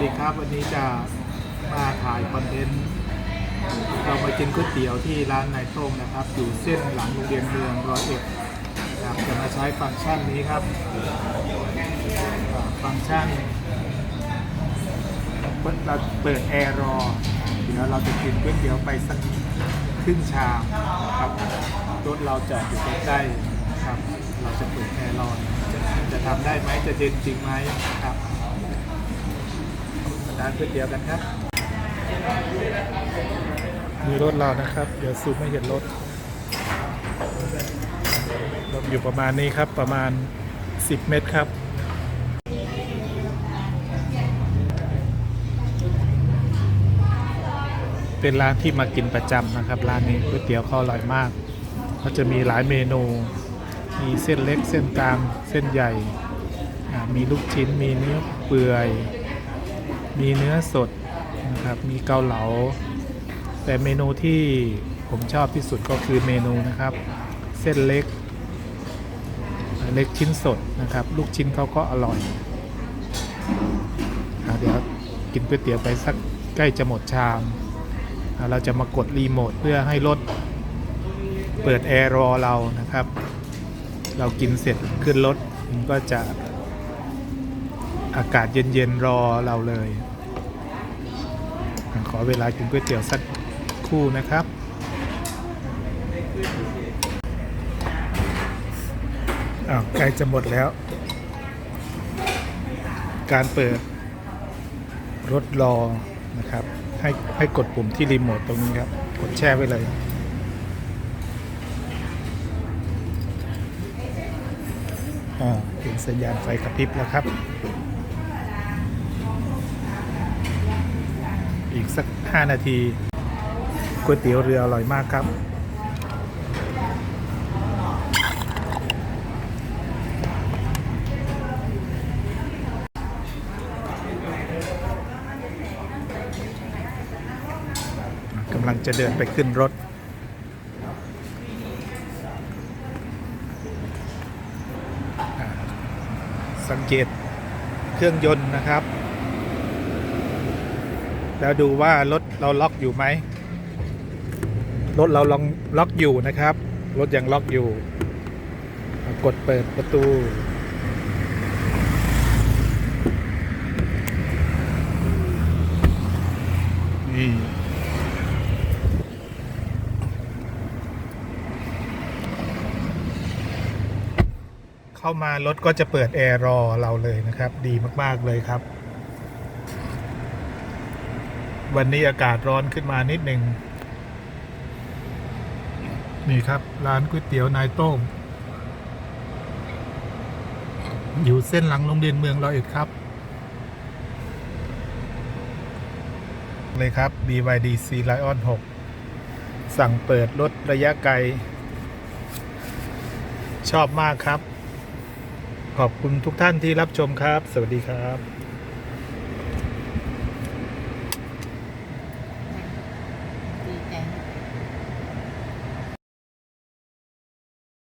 ดีครับวันนี้จะมาถ่ายคอนเทนต์เรามากินก๋วยเตี๋ยวที่ร้านนายโต้งนะครับ อยู่เส้นหลังโรงเรียนเมืองร้อยเอ็ดครับจะมาใช้ฟังก์ชันนี้ครับ ฟังก์ชันเปิดเราเปิดแอร์รอเดี๋ยวเราจะกินก๋วยเตี๋ยวไปสักครึ่งชามครับรถเราจอดอยู่ใกล้ๆครับ เราจะเปิดแอร์รอจะจะทำได้ไหมจะเย็นจริงไหมครับ ร้านก๋วยเตี๋ยวกันครับ มีรถเรานะครับ เดี๋ยวซูมไม่เห็นรถรถอยู่ประมาณนี้ครับ ประมาณ 10 เมตรครับเป็นร้านที่มากินประจำนะครับ ร้านนี้ก๋วยเตี๋ยวเขาอร่อยมากเขาจะมีหลายเมนู มีเส้นเล็กเส้นกลางเส้นใหญ่ มีลูกชิ้นมีเนื้อเปื่อย มีเนื้อสดนะครับ มีเกาเหลา แต่เมนูที่ผมชอบที่สุดก็คือเมนูนะครับ เส้นเล็ก เล็กชิ้นสดนะครับ ลูกชิ้นเขาก็อร่อยอเดี๋ยวกินก๋วยเตี๋ยวไปสักใกล้จะหมดชาม เราจะมากดรีโมทเพื่อให้รถเปิดแอร์รอเรานะครับ เรากินเสร็จขึ้นรถมันก็จะ อากาศเย็นๆรอเราเลย ขอเวลากินก๋วยเตี๋ยวสักคู่นะครับ อ้าวใกล้จะหมดแล้ว การเปิดรถรอนะครับ ให้ให้กดปุ่มที่รีโมทตรงนี้ครับ กดแช่ไว้เลยอ่าเห็นสัญญาณไฟกระพริบแล้วครับ อีกสัก 5 นาทีก๋วยเตี๋ยวเรืออร่อยมากครับ กำลังจะเดินไปขึ้นรถสังเกตเครื่องยนต์นะครับ แล้วดูว่ารถเราล็อกอยู่ไหมรถเราลองล็อกอยู่นะครับ รถยังล็อกอยู่ กดเปิดประตู นี่เข้ามารถก็จะเปิดแอร์รอเราเลยนะครับ ดีมาก ๆ เลยครับ วันนี้อากาศร้อนขึ้นมานิดหนึ่งนี่ครับ ร้านก๋วยเตี๋ยวนายโต้งอยู่เส้นหลังโรงเรียนเมืองร้อยเอ็ดครับ เลยครับ BYD C Lion 6 สั่งเปิดรถระยะไกล ชอบมากครับ ขอบคุณทุกท่านที่รับชมครับ สวัสดีครับ